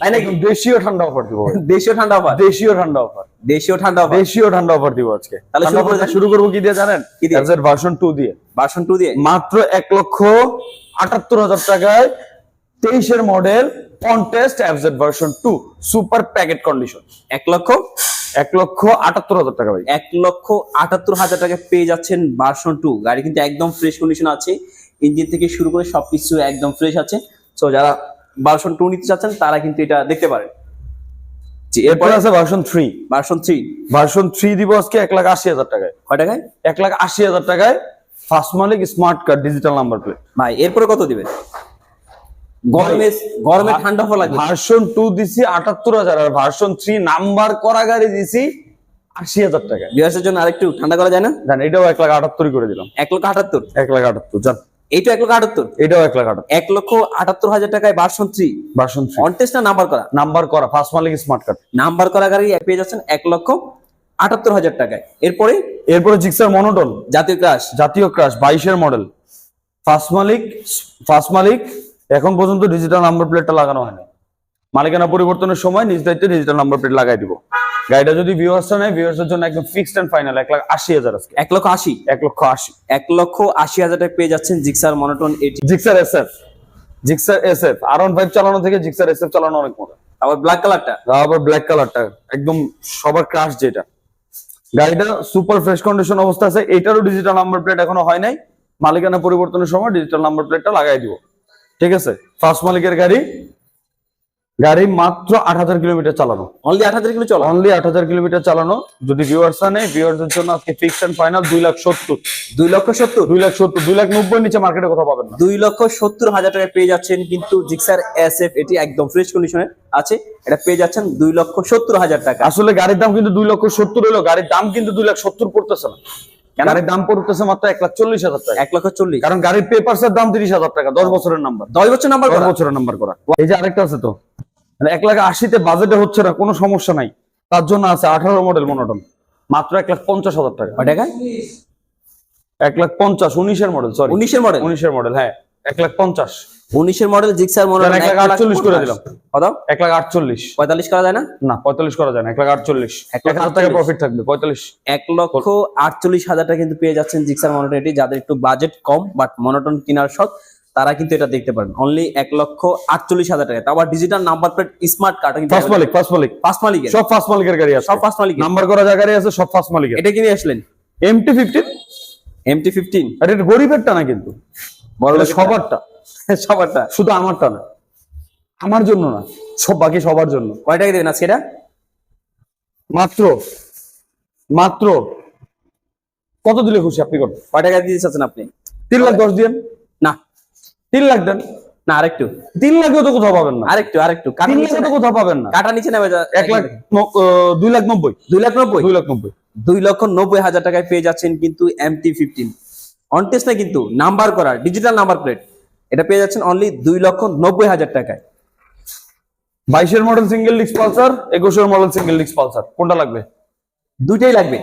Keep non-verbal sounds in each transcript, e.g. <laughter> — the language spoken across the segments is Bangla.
তাই নাকি? দেশীয় ঠান্ডা অফার দিব। দেশীয় ঠান্ডা অফার? দেশীয় ঠান্ডা অফার। দেশীয় ঠান্ডা অফার? দেশীয় ঠান্ডা অফার দিব আজকে। তাহলে শুরু করে দেন। শুরু করব কি দিয়ে জানেন? কি দিয়ে? ভার্সন টু দিয়ে। ভার্সন টু দিয়ে? মাত্র এক লক্ষ আটাত্তর হাজার টাকায় তেইশের model contest FZ version two super packet condition এক লক্ষ? এক লক্ষ আটাত্তর হাজার টাকা ভাই। এক লক্ষ আটাত্তর হাজার টাকা পেয়ে যাচ্ছেন ভার্সন টু গাড়ি কিন্তু একদম ফ্রেশ কন্ডিশন আছে। ইঞ্জিন থেকে শুরু করে সবকিছু একদম ফ্রেশ আছে। তো যারা ভার্সন টু নিতে চাচ্ছেন তারা কিন্তু এটা দেখতে পারেন। জি এরপর আছে version three version three version three দিব আজকে এক লাখ আশি হাজার টাকায়। কয় টাকায়? এক লাখ আশি হাজার টাকায় ফার্স্ট মালিক smart card digital number plate ভাই এরপরে কত দিবেন গরমে গরমে ঠান্ডা ভার্সন টু দিছি আটাত্তর হাজার আর ভার্সন থ্রি নাম্বার করা গাড়ি দিছি আশি হাজার বিয়ার্সের জন্য আরেকটু ঠান্ডা করা যায় না? জান এটাও এক লাখ আটাত্তরই করে দিলাম। এক লক্ষ আটাত্তর। এক লাখ আটাত্তর জান। এইটা এক লক্ষ আটাত্তর। এটাও এক লাখ আটাত্তর। এক লক্ষ আটাত্তর হাজার টাকায় ভার্সন থ্রি ভার্সন থ্রি অনটেস্ট না নাম্বার করা? নাম্বার করা ফার্স্ট মালিক স্মার্ট কার্ড নাম্বার করা গাড়ি পেয়ে যাচ্ছেন এক লক্ষ আটাত্তর হাজার টাকায়। এরপরে? এরপরে জিক্সার মনোটন জাতীয় ক্রাশ জাতীয় ক্রাশ বাইশের মডেল ফার্স্ট মালিক ফার্স্ট মালিক এখন পর্যন্ত ডিজিটাল নাম্বার প্লেটটা লাগানো হয়নি। মালিকানা পরিবর্তনের সময় নিজ দায়িত্বে ডিজিটাল নাম্বার প্লেট লাগাই দিব। গাড়িটা যদি ভিউয়ার্সটা নেয় ভিউয়ার্সের জন্য একদম ফিক্সড এন্ড ফাইনাল এক লাখ আশি হাজার আজকে। এক লক্ষ আশি? এক লক্ষ আশি। এক লক্ষ আশি হাজার টাকা পেয়ে যাচ্ছেন জিক্সার মনোটন এটি Gixxer S F Gixxer S F R one five চালানো থেকে জিক্সার এস এফ চালানো অনেক মজা আবার ব্ল্যাক কালারটা আবার ব্ল্যাক কালারটা একদম সবার ক্রাশ যেটা। গাড়িটা সুপার ফ্রেশ কন্ডিশন অবস্থা আছে এটারও ডিজিটাল নাম্বার প্লেট এখনও হয় নাই। মালিকানা পরিবর্তনের সময় ডিজিটাল নাম্বার প্লেটটা লাগাই দিব। ঠিক আছে? ফার্স্ট মালিকের গাড়ি গাড়ি মাত্র আট হাজার কিলোমিটার চালানো। অনলি আট হাজার কিলো চলো অনলি আট হাজার কিলোমিটার চালানো। যদি ভিউয়ার্স জন্য আজকে ফাইনাল দুই লাখ সত্তর। দুই লক্ষ সত্তর? দুই লাখ সত্তর দুই লাখ নব্বই নিচে মার্কেটে কোথাও পাবেন না। দুই লক্ষ সত্তর হাজার টাকা পেয়ে যাচ্ছেন কিন্তু জিক্সার এস এফ এটি একদম ফ্রেশ কন্ডিশনে আছে। এটা পেয়ে যাচ্ছেন দুই লক্ষ সত্তর হাজার টাকা। আসলে গাড়ির দাম কিন্তু দুই লক্ষ সত্তর হলো গাড়ির দাম কিন্তু দুই লাখ সত্তর পড়তেছে না? গাড়ির দাম পড়তেছে মাত্র এক লাখ চল্লিশ হাজার টাকা। এক লক্ষ চল্লিশ। কারণ গাড়ির পেপারস এর দাম তিরিশ হাজার টাকা দশ বছরের নাম্বার দশ বছর নাম্বার দশ বছরের নাম্বার করা। এই যে আরেকটা আছে তো। মানে এক লাখ আশিতে বাজেটে হচ্ছে না কোনো সমস্যা নাই। তার জন্য আছে আঠারো মডেল মনোটন মাত্র এক লাখ পঞ্চাশ হাজার টাকা। কয় টাকায় এক লাখ পঞ্চাশ উনিশের মডেল সরি উনিশের মডেল উনিশের মডেল হ্যাঁ। এক লাখ পঞ্চাশ। উনিশের মডেল জিক্সার মডেল এক লাখ আটচল্লিশ করে দিলাম। কত? এক লাখ আটচল্লিশ। পঁয়তাল্লিশ করা যায় না? না পঁয়তাল্লিশ করা যায় না এক লাখ আটচল্লিশ। এক লাখ হাজার টাকা প্রফিট থাকবে পঁয়তাল্লিশ। এক লক্ষ আটচল্লিশ হাজার টাকা কিন্তু পেয়ে যাচ্ছেন জিক্সার মনোটন এটি। যাদের একটু বাজেট কম বাট মনোটন কেনার শখ তারা কিন্তু এটা দেখতে পারেন। অনলি এক লক্ষ আটচল্লিশ হাজার টাকা তারপর digital number plate smart card first মালিক ফার্স্ট মালিক। ফার্স্ট মালিকের। সব ফার্স্ট মালিকের গাড়ি আছে। সব ফার্স্ট মালিক নাম্বার করা জায়গায় আছে সব ফার্স্ট মালিক এটা কিনে আসলেন। এমটি ফিফটিন এমটি ফিফটিন এটা গরিবেরটা না কিন্তু? সবারটা। <laughs> সবারটা। শুধু আমারটা না। আমার জন্য না। সব বাকি সবার জন্য। কয় টাকা দেবেন আজকে এটা? মাত্র। মাত্র। কত দিলে খুশি আপনি কত কয় টাকা দিতে চাচ্ছেন আপনি? তিন লাখ দশ দিন তিন লাখ দেন। না আরেকটু। তিন লাখেও তো কোথাও পাবেন না। আরেকটু আরেকটু। কাটা তিন নিচে লাখে তো কোথাও পাবেন না। কাটা নিচে নেবে এক লাখ দুই লাখ নব্বই। দুই লাখ নব্বই? দুই লাখ নব্বই। দুই লক্ষ নব্বই হাজার টাকায় পেয়ে যাচ্ছেন কিন্তু এমটি ফিফটিন অনটেস্ট না কিন্তু নাম্বার করা ডিজিটাল নাম্বার প্লেট এটা পেয়ে যাচ্ছেন অনলি দুই লক্ষ নব্বই হাজার টাকায়। বাইশের মডেল সিঙ্গেল ডিস্ক পালসার একুশের মডেল সিঙ্গেল ডিস্ক পালসার কোনটা লাগবে? দুইটাই লাগবে।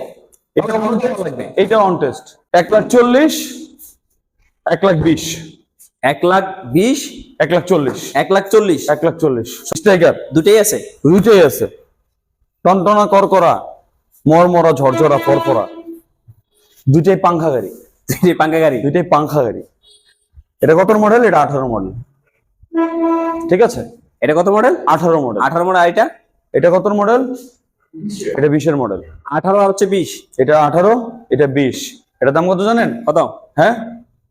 এটা on লাগবে? এটা অন টেস্ট এক লাখ চল্লিশ এক লাখ বিশ। এক লাখ বিশ এক লাখ চল্লিশ। এক লাখ চল্লিশ। এক লাখ চল্লিশ। স্ট্রাইকার দুটাই আছে। দুইটাই আছে। টনটনা করকরা মরমরা ঝরঝরা ফরফরা। দুইটাই পাংখা গাড়ি। দুইটাই পাঙ্কা গাড়ি। দুইটাই পাংখা গাড়ি। এটা কত মডেল এটা আঠারো মডেল ঠিক আছে? এটা কত মডেল আঠারো মডেল আঠারো মডেল আর এটা? এটা কত মডেল এটা বিশের মডেল আঠারো আর হচ্ছে বিশ। এটা আঠারো এটা বিশ। এটা দাম কত জানেন? কত? হ্যাঁ?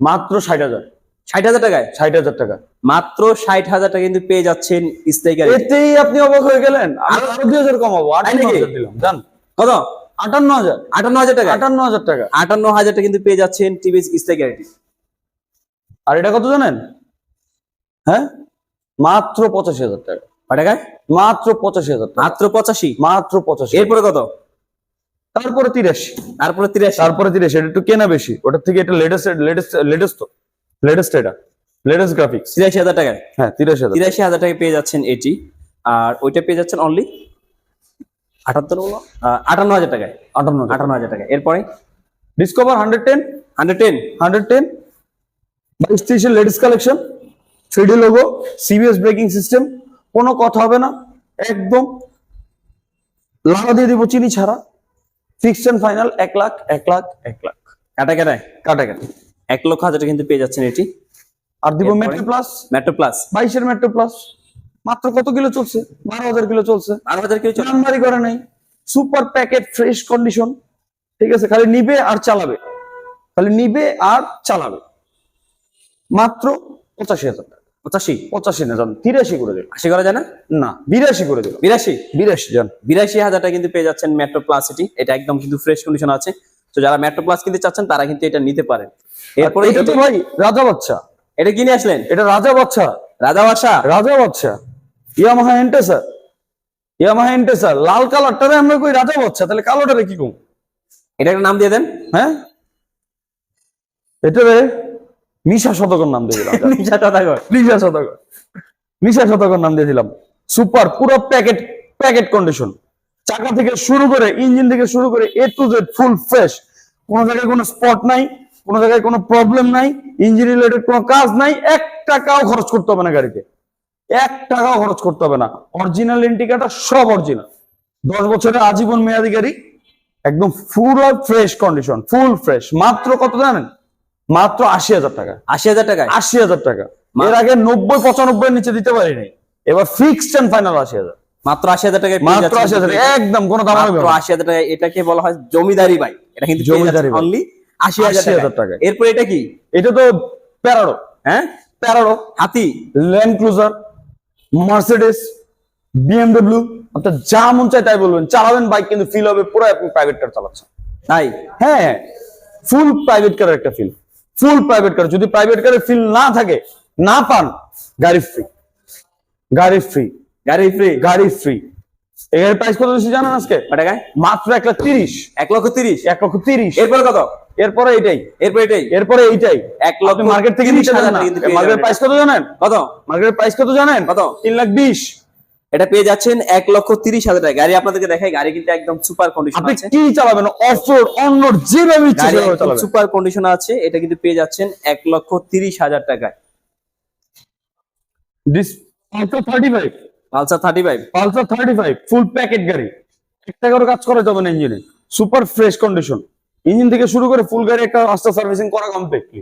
মাত্র ষাট হাজার। ষাট হাজার টাকায়? ষাট হাজার টাকা। মাত্র ষাট হাজার টাকা কিন্তু পেয়ে যাচ্ছেন স্ট্রাইকার এতেই আপনি অবাক হয়ে গেলেন। আরও দুই হাজার কমাবো। আটান্ন হাজার দিলাম জান কত? আটান্ন হাজার। আটান্ন হাজার টাকা আটান্ন হাজার টাকা। আটান্ন হাজার টাকা কিন্তু পেয়ে যাচ্ছেন টিভিএস স্ট্রাইকার আর এটা কত জানেন? হ্যাঁ? মাত্র পঁচাশি হাজার টাকা। কয় টাকায়? মাত্র পঁচাশি হাজার মাত্র পঁচাশি? মাত্র পঁচাশি। এরপরে কত? তারপরে তিরাশি। তারপরে তিরাশি। তারপরে তিরাশি। এটা একটু কেনা বেশি। ওটার থেকে এটা লেটেস্ট লেটেস্ট লেটেস্ট তো। লেটেস্ট এটা লেটেস্ট গ্রাফিক্স তিরাশি হাজার টাকায়? হ্যাঁ তিরাশি হাজার। তিরাশি হাজার টাকা পেয়ে যাচ্ছেন এটি। আর ওইটা পেয়ে যাচ্ছেন অনলি আটাত্তর হলো আটান্ন হাজার টাকায়। আটান্ন আটান্ন হাজার টাকা এরপরে? Discover hundred ten hundred ten hundred ten বাইশ তিরিশের latest collection three D logo CBS braking system কোনো কথা হবে না একদম লাগা দিয়ে দিব চিনি ছাড়া। ফিক্সড ফাইনাল এক লাখ এক লাখ এক লাখ। কাটা কাটায়। কাটা কাটা এক লক্ষ হাজারে কিন্তু পেয়ে যাচ্ছেন এটি। আর দিব মেট্রো প্লাস মেট্রো প্লাস বাইশের মেট্রো প্লাস মাত্র কত কিলো চলছে? বারো হাজার কিলো চলছে। বারো হাজার কিলো নাম্বারই করে নাই। সুপার প্যাকেট ফ্রেশ কন্ডিশন ঠিক আছে খালি নিবে আর চালাবে। খালি নিবে আর চালাবে। মাত্র পঁচাশি হাজার টাকা। পঁচাশি? পঁচাশি না যান তিরাশি করে দিল আশি করা যায় না? না বিরাশি করে দিল বিরাশি? বিরাশি যান বিরাশি হাজারটা কিন্তু পেয়ে যাচ্ছেন মেট্রো প্লাস এটি। এটা একদম কিন্তু ফ্রেশ কন্ডিশন আছে। তো যারা মেট্রো প্লাস কিনতে চাচ্ছেন তারা কিন্তু এটা নিতে পারেন। এরপরে এটা ভাই রাজা বাচ্চা। এটা কিনে আসলেন? এটা রাজা বাচ্চা। রাজা বাসা রাজা বাচ্চা। ইয়ামাহা এন্টেসার ইয়ামাহা এন্টেসার লাল কালারটারে আমরা কই রাজা বাচ্চা তাহলে কালোটারে কি কম? এটা একটা নাম দিয়ে দেন। হ্যাঁ? এটারে মিশা শতকর নাম দিয়ে দিলাম <laughs> নিশা টাকা মিশা শতকর। মিশা শতকর নাম দিয়ে দিলাম। সুপার পুরো প্যাকেট প্যাকেট কন্ডিশন চাকা থেকে শুরু করে ইঞ্জিন থেকে শুরু করে A to Z full fresh কোনো জায়গায় কোনো স্পট নাই কোনো জায়গায় কোনো প্রবলেম নাই ইঞ্জিন রিলেটেড কোনো কাজ নাই এক টাকাও খরচ করতে হবে না গাড়িতে। এক টাকাও খরচ করতে হবে না। অরিজিনাল ইন্ডিকেটার সব অরিজিনাল দশ বছরের আজীবন মেয়াদি গাড়ি একদম ফুল আর ফ্রেশ কন্ডিশন ফুল ফ্রেশ মাত্র কত জানেন? মাত্র আশি হাজার টাকা। আশি হাজার টাকায়? আশি হাজার টাকা। এর আগে নব্বই পঁচানব্বই নিচে দিতে পারিনি। এবার ফিক্সড এন্ড ফাইনাল আশি হাজার। মাত্র আশি হাজার পেয়ে মাত্র আশি হাজার একদম কোনো দাম মাত্র আশি হাজার টাকা এটাকে বলা হয় জমিদারি এটা কিন্তু জমিদারি। অনলি আশি হাজার টাকা। এরপর এটা কি? এটা তো প্যারাডো হ্যাঁ? প্যারাডো হাতি। ল্যান্ড ক্রুজার মার্সিডিস বিএমডব্লিউ আপনার যা মন চাই তাই বলবেন। চালাবেন বাইক কিন্তু ফিল হবে পুরো আপনি প্রাইভেট কার চালাচ্ছেন। তাই? হ্যাঁ ফুল প্রাইভেট কারের একটা ফিল ফুল প্রাইভেট কার যদি প্রাইভেট কারের ফিল না থাকে না পান গাড়ি ফ্রি গাড়ি ফ্রি গাড়ি ফ্রি গাড়ি ফ্রি এর প্রাইস কত বেশি জানেন আজকে? টাকায় মাত্র এক লাখ তিরিশ। এক লক্ষ তিরিশ? এক লক্ষ তিরিশ। এরপর কত? এরপরে এইটাই এরপর এটাই? এরপরে এইটাই। এক লক্ষ মার্কেট থেকে 30 নিতে হাজার জানেন টাকা কিন্তু পেয়ে মার্কেট প্রাইস কত জানেন? কত? মার্কেটের প্রাইস কত জানেন? কত? তিন লাখ বিশ। এটা পেয়ে যাচ্ছেন এক লক্ষ তিরিশ হাজার টাকা। গাড়ি আপনাদেরকে দেখাই গাড়ি কিন্তু একদম সুপার কন্ডিশন আপনি আছে। কি চালাবেন? অফ রোড অন রোড যেভাবে সুপার কন্ডিশন আছে। এটা কিন্তু পেয়ে যাচ্ছেন এক লক্ষ তিরিশ হাজার টাকায়। Thirty five Pulsar thirty five Pulsar thirty five full packet গাড়ি। এক টাকারও কাজ করা যাবে না ইঞ্জিনে। সুপার ফ্রেশ কন্ডিশন ইঞ্জিন থেকে শুরু করে ফুল গাড়ি একটা মাস্টার সার্ভিসিং করা কমপ্লিটলি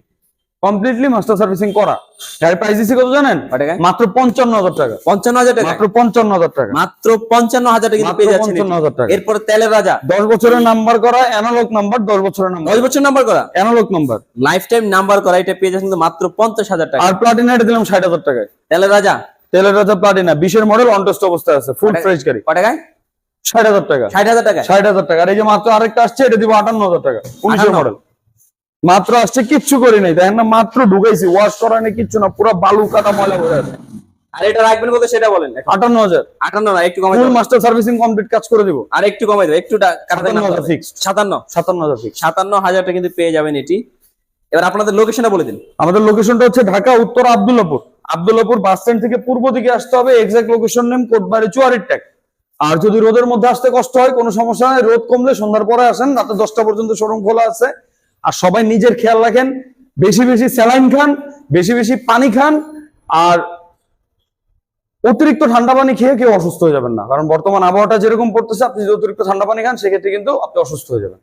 কমপ্লিটলি মাস্টার সার্ভিসিং করা। গাড়ির প্রাইস দিচ্ছি কত জানেন? মাত্র পঞ্চান্ন হাজার টাকা। পঞ্চান্ন হাজার টাকা? মাত্র পঞ্চান্ন হাজার টাকা। মাত্র পঞ্চান্ন হাজার টাকা কিন্তু পেয়ে যাচ্ছেন 55,000 টাকা। এরপর তেলের রাজা। দশ বছরের নাম্বার করা অ্যানালগ নাম্বার দশ বছরের নাম্বার দশ বছর নাম্বার করা? Analogue number life time number করা এটা পেয়ে যাচ্ছেন মাত্র পঞ্চাশ হাজার টাকা। আর প্লাটিনা এটা দিলাম ষাট হাজার টাকায়। তেলের রাজা? তেলের রাজা প্লাটিনা বিশের মডেল অনটেস্ট অবস্থায় আছে ফুল ফ্রেশ গাড়ি। কয় টাকায় ষাট হাজার টাকা। ষাট হাজার টাকা? ষাট হাজার টাকা। আর এই যে মাত্র আরেকটা আসছে এটা দিব আটান্ন হাজার টাকা উনিশের 58 মডেল মাত্র আসছে কিচ্ছু করি নাই দেখেন না? মাত্র ঢুকাইছি ওয়াশ করা নেই কিচ্ছু না পুরো বালু কাটা ময়লা হয়ে আছে। আর এটা রাখবেন কত সেটা বলেন এখন। আটান্ন হাজার। আটান্ন না একটু কমাই ফুল মাস্টার সার্ভিসিং কমপ্লিট কাজ করে দিব। আর একটু কমাই দেবো একটু টা- কাটা দেন 57,000 সাতান্ন সাতান্ন। হাজার ফিক্স সাতান্ন হাজারটা কিন্তু পেয়ে যাবেন এটি। এবার আপনাদের লোকেশনটা বলে দিন। আমাদের লোকেশনটা হচ্ছে ঢাকা উত্তর আব্দুল্লাপুর। আব্দুল্লাপুর বাস স্ট্যান্ড থেকে পূর্ব দিকে আসতে হবে এক্সাক্ট লোকেশন নেম কোটবাড়ি চুয়ারির ট্যাগ। আর যদি রোদের মধ্যে আসতে কষ্ট হয়, কোনো সমস্যা নাই, রোদ কমলে সন্ধ্যার পরে আসেন, রাতে দশটা পর্যন্ত শোরুম খোলা আছে। আর সবাই নিজের খেয়াল রাখেন, বেশি বেশি স্যালাইন খান, বেশি বেশি পানি খান, আর অতিরিক্ত ঠান্ডা পানি খেয়ে কেউ অসুস্থ হয়ে যাবেন না। কারণ বর্তমান আবহাওয়াটা যেরকম পড়তেছে, আপনি যদি অতিরিক্ত ঠান্ডা পানি খান, সেক্ষেত্রে কিন্তু আপনি অসুস্থ হয়ে যাবেন।